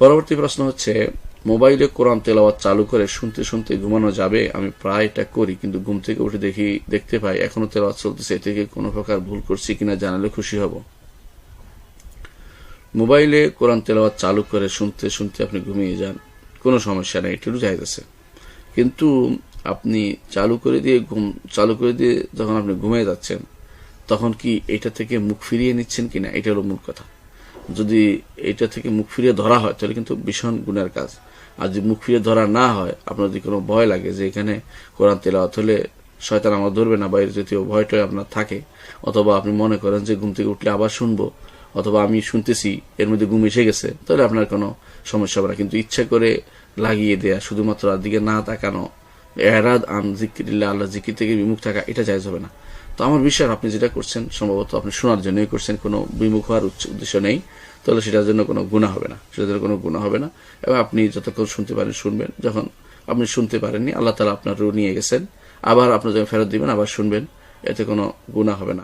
পরবর্তী প্রশ্ন হচ্ছে, মোবাইলে কোরআন তেলাওয়াত চালু করে শুনতে শুনতে ঘুমানো যাবে? আমি প্রায় এটা করি, কিন্তু ঘুম থেকে উঠে দেখি, দেখতে পাই, এখনও তেলাওয়াত চলতেছে, এ থেকে কোনো প্রকার ভুল করছি কিনা জানালে খুশি হব। মোবাইলে কোরআন তেলাওয়াত চালু করে শুনতে শুনতে আপনি ঘুমিয়ে যান, কোনো সমস্যা নেই জায়জ আছে কিন্তু আপনি চালু করে দিয়ে ঘুম, চালু করে দিয়ে যখন আপনি ঘুমিয়ে যাচ্ছেন, তখন কি এটা থেকে মুখ ফিরিয়ে নিচ্ছেন কিনা? এটা হলো মূল কথা। যদি এটা থেকে মুখ ফিরিয়ে ধরা হয়, তাহলে কিন্তু ভীষণ গুণের কাজ। আর যদি মুখ ফিরিয়ে ধরা না হয়, আপনার যদি কোনো ভয় লাগে যে এখানে কোরআন তেলাওয়াত হলে শয়তান আমার ধরবে না বা বাইরে জাতীয় ভয়টয় আপনার থাকে, অথবা আপনি মনে করেন যে ঘুম থেকে উঠলে আবার শুনব, অথবা আমি শুনতেছি, এর মধ্যে ঘুম এসে গেছে, তাহলে আপনার কোনো সমস্যা হবে না। কিন্তু ইচ্ছা করে লাগিয়ে দেয়া, শুধুমাত্র আর দিকে না তাকানো এরাদ আন জিকিরিল্লা আল্লাহ জিকির থেকে বিমুখ থাকা, এটা জায়জ হবে না। তো আমার বিশ্বাস আপনি যেটা করছেন, সম্ভবত আপনি শোনার জন্যই করছেন, কোনো বিমুখ হওয়ার উদ্দেশ্য নেই, তাহলে সেটার জন্য কোনো গুণা হবে না। সেটার জন্য কোনো গুণা হবে না। এবং আপনি যতক্ষণ শুনতে পারেন, শুনবেন। যখন আপনি শুনতে পারেননি, আল্লাহ তালা আপনার রু নিয়ে গেছেন। আবার আপনার যখন ফেরত দিবেন, আবার শুনবেন। এতে কোনো গুণা হবে না।